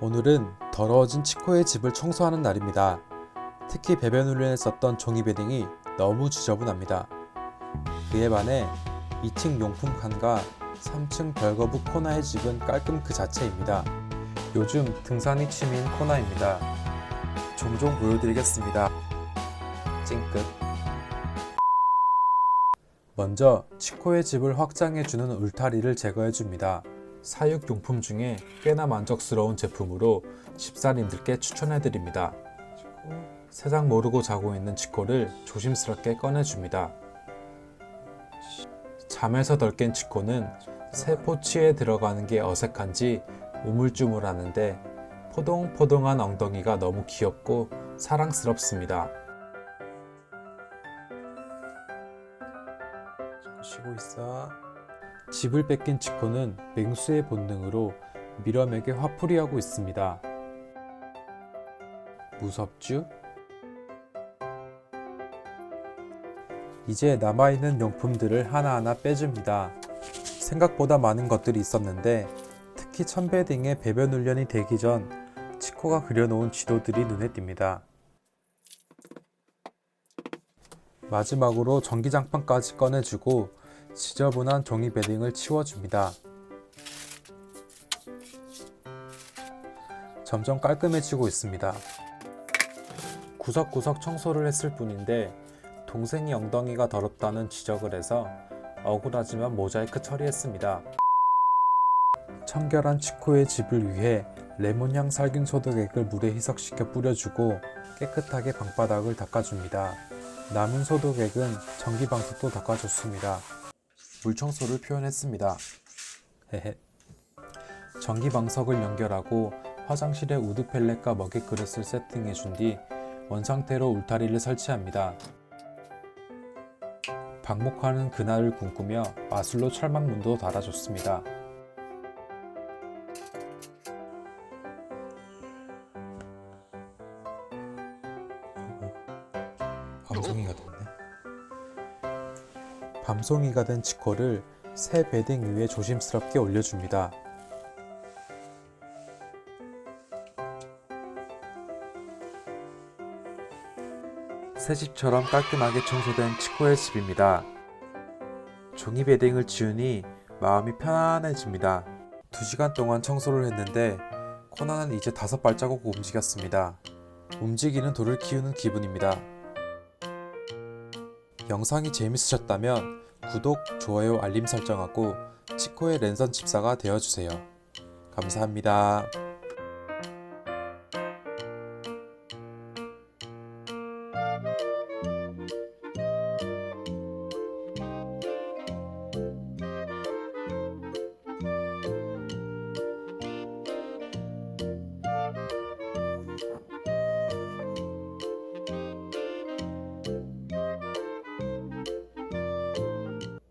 오늘은 더러워진 치코의 집을 청소하는 날입니다. 특히 배변 훈련에 썼던 종이 베딩이 너무 지저분합니다. 그에 반해 2층 용품 칸과 3층 별거부 코너의 집은 깔끔 그 자체입니다. 요즘 등산이 취미인 코너입니다. 종종 보여드리겠습니다. 찡끗. 먼저 치코의 집을 확장해주는 울타리를 제거해줍니다. 사육용품 중에 꽤나 만족스러운 제품으로 집사님들께 추천해드립니다. 세상 모르고 자고 있는 치코를 조심스럽게 꺼내줍니다. 잠에서 덜 깬 치코는 새 포치에 들어가는 게 어색한지 우물쭈물하는데 포동포동한 엉덩이가 너무 귀엽고 사랑스럽습니다. 쉬고 있어. 집을 뺏긴 치코는 맹수의 본능으로 미럼에게 화풀이하고 있습니다. 무섭쥬? 이제 남아있는 용품들을 하나하나 빼줍니다. 생각보다 많은 것들이 있었는데 특히 천베딩의 배변 훈련이 되기 전 치코가 그려놓은 지도들이 눈에 띕니다. 마지막으로 전기장판까지 꺼내주고 지저분한 종이 베딩을 치워줍니다. 점점 깔끔해지고 있습니다. 구석구석 청소를 했을 뿐인데 동생이 엉덩이가 더럽다는 지적을 해서 억울하지만 모자이크 처리했습니다. 청결한 치코의 집을 위해 레몬향 살균 소독액을 물에 희석시켜 뿌려주고 깨끗하게 방바닥을 닦아줍니다. 남은 소독액은 전기방석도 닦아줬습니다. 물청소를 표현했습니다. 헤헤. 전기 방석을 연결하고 화장실에 우드 펠렛과 먹이 그릇을 세팅해 준 뒤 원상태로 울타리를 설치합니다. 방목하는 그날을 꿈꾸며 마술로 철망문도 달아줬습니다. 밤송이가 됐네. 밤송이가 된 치코를 새 베딩 위에 조심스럽게 올려줍니다. 새 집처럼 깔끔하게 청소된 치코의 집입니다. 종이 베딩을 지우니 마음이 편안해집니다. 2시간 동안 청소를 했는데 코나는 이제 다섯 발자국 움직였습니다. 움직이는 돌을 키우는 기분입니다. 영상이 재밌으셨다면 구독, 좋아요, 알림 설정하고 치코의 랜선 집사가 되어주세요. 감사합니다.